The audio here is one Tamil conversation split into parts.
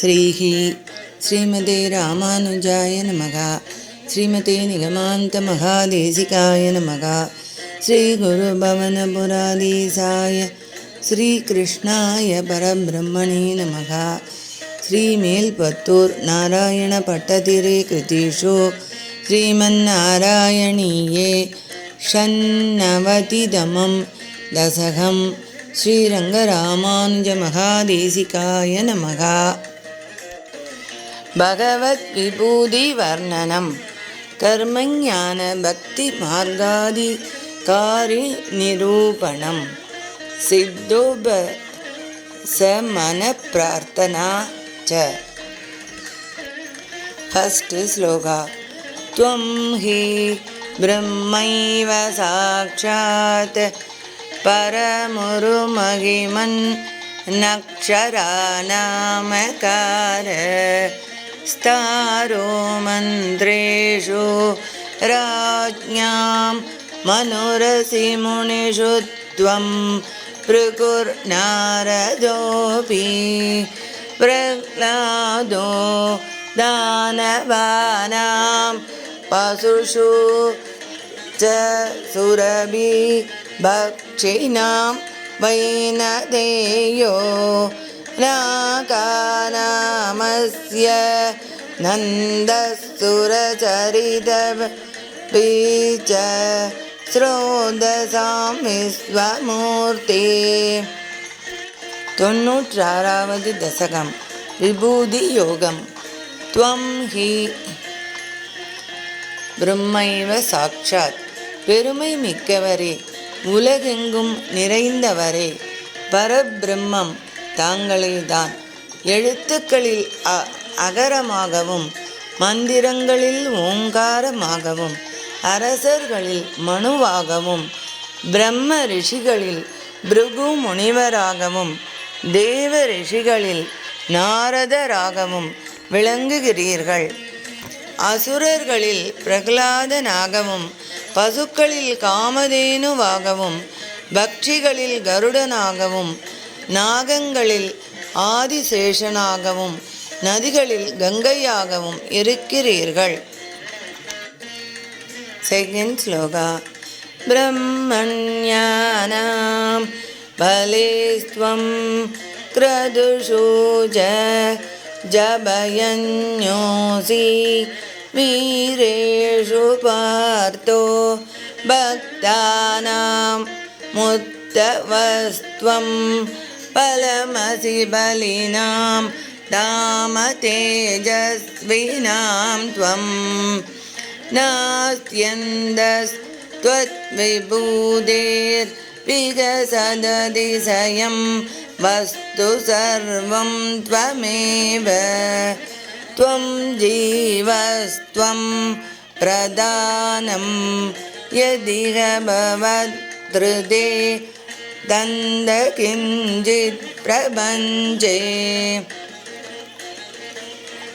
श्रीः श्रीमते रामानुजाय नमः। श्रीमते निगमान्तमहादेशिकाय नमः। श्रीगुरुभवनपुराधीशाय श्रीकृष्णाय परब्रह्मणे नमः। श्रीमेल्पत्तूर् नारायणपट्टतिरे कृतिषु श्रीमन्नारायणीये षण्णवतितमं दशकं श्रीरङ्गरामानुजमहादेशिकाय नमः भगवद्विभूतिवर्णनं कर्मज्ञानभक्तिमार्गादिकारिनिरूपणं सिद्धोब समनप्रार्थना च फस्ट् श्लोका त्वं हि ब्रह्मैव साक्षात् परमुरुमहिमन् नक्षरानामकार स्तारो मन्त्रेषु राज्ञां मनुरसि मुनिषु त्वं भृगुर्नारदोऽपि प्रह्लादो दानवानां पशुषु च सुरभि भक्षिणां वैनदेयो नाकानामस्य नन्दसुरचरितपि च ஸ்ரோதசாம் விஸ்வமூர்த்தி தொன்னூற்றாறாவது தசகம் விபூதி யோகம் துவம் ஹி பிரம்மைவ சாட்சாத் பெருமை மிக்கவரே உலகெங்கும் நிறைந்தவரே பரபிரம்மம் தாங்களேதான் எழுத்துக்களில் அ அகரமாகவும் மந்திரங்களில் ஓங்காரமாகவும் அரசர்களில் மனுவாகவும் பிரம்ம ரிஷிகளில் பிருகு முனிவராகவும் தேவ ரிஷிகளில் நாரதராகவும் விளங்குகிறீர்கள். அசுரர்களில் பிரகலாதனாகவும் பசுக்களில் காமதேனுவாகவும் பக்ஷிகளில் கருடனாகவும் நாகங்களில் ஆதிசேஷனாகவும் நதிகளில் கங்கையாகவும் இருக்கிறீர்கள் सेकेण्ड् श्लोका ब्रह्मण्यानां बले त्वं क्रदुषु ज जभयन्योऽसि वीरेषु पार्थो भक्तानां मुत्तवस्त्वं फलमसि बलिनां धाम तेजस्विनां त्वम् नास्त्यन्दस्त्वद्विभूतेर्विगसदतिशयं वस्तु सर्वं त्वमेव। त्वं जीवस्त्वं प्रदानं यदिह भवद्धृते दन्द किञ्चित् प्रपञ्चे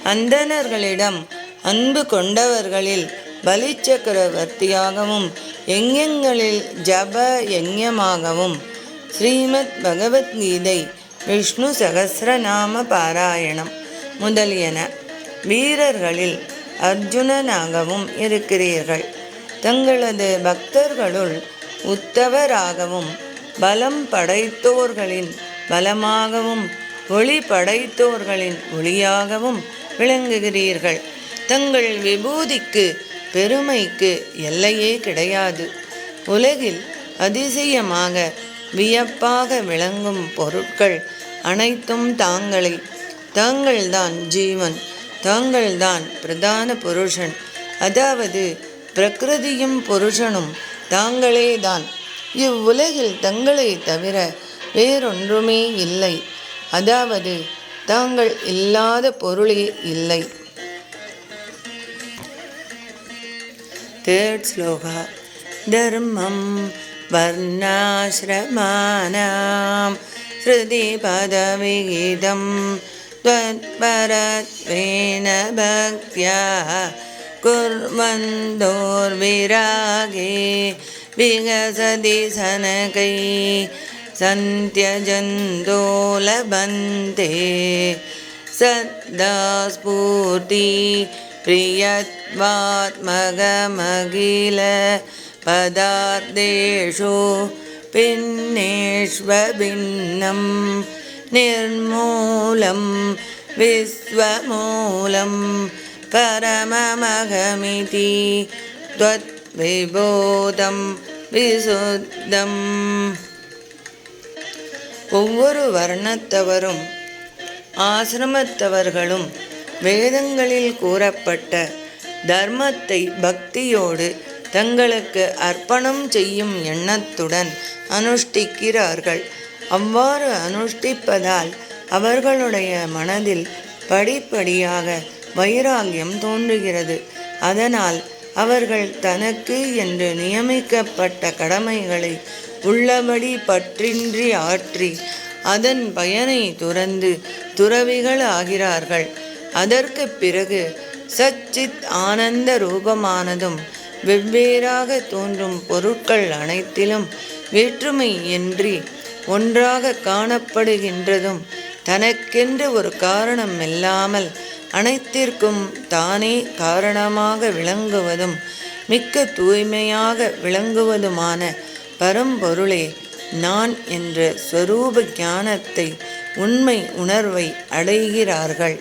அந்தணர்களிடம் அன்பு கொண்டவர்களில் பலி சக்கரவர்த்தியாகவும் யஞங்களில் ஜப யஞமாகவும் ஸ்ரீமத் பகவத்கீதை விஷ்ணு சகசிரநாம பாராயணம் முதலியன வீரர்களில் அர்ஜுனனாகவும் இருக்கிறீர்கள். தங்களது பக்தர்களுள் உத்தவராகவும் பலம் படைத்தோர்களின் பலமாகவும் ஒளி படைத்தோர்களின் ஒளியாகவும் விளங்குகிறீர்கள். தங்கள் விபூதிக்கு பெருமைக்கு எல்லையே கிடையாது. உலகில் அதிசயமாக வியப்பாக விளங்கும் பொருட்கள் அனைத்தும் தாங்களே. தாங்கள்தான் ஜீவன் தாங்கள்தான் பிரதான புருஷன். அதாவது பிரகிருதியும் புருஷனும் தாங்களே தான் இவ்வுலகில் தங்களை தவிர வேறொன்றுமே இல்லை. அதாவது தாங்கள் இல்லாத பொருளே இல்லை தேர்ட் ஸ்லோகா தர்மம் வர்ணாசிரமானாம் ஸ்ருதி பதவிகிதம் त्वत्परत्वेन भक्त्या कुर्वन्तोर्विरागे विगसति सनकै सन्त्यजन्तो लभन्ते सदा स्फूर्ति प्रियस्मात्मगमगिलपदाद्देषु पदार्थेषु भिन्नं निर्मूलं विश्वमूलं परममघमिति त्वद्विबोधं विशुद्धम्। ஒவ்வொரு வர்ணத்தவரும் ஆசிரமத்தவர்களும் வேதங்களில் கூறப்பட்ட தர்மத்தை பக்தியோடு தங்களுக்கு அர்ப்பணம் செய்யும் எண்ணத்துடன் அனுஷ்டிக்கிறார்கள். அவ்வாறு அனுஷ்டிப்பதால் அவர்களுடைய மனதில் படிப்படியாக வைராகியம் தோன்றுகிறது. அதனால் அவர்கள் தனக்கு என்று நியமிக்கப்பட்ட கடமைகளை உள்ளபடி பற்றின்றி ஆற்றி அதன் பயனை துறந்து துறவிகள் ஆகிறார்கள். அதற்கு பிறகு சச்சித் ஆனந்த ரூபமானதும் வெவ்வேறாக தோன்றும் பொருட்கள் அனைத்திலும் வேற்றுமையின்றி ஒன்றாக காணப்படுகின்றதும் தனக்கென்று ஒரு காரணம் இல்லாமல் அனைத்திற்கும் தானே காரணமாக விளங்குவதும் மிக்க தூய்மையாக விளங்குவதுமான பரம்பொருளே நான் என்ற ஸ்வரூப ஞானத்தை உண்மை உணர்வை அடைகிறார்கள்.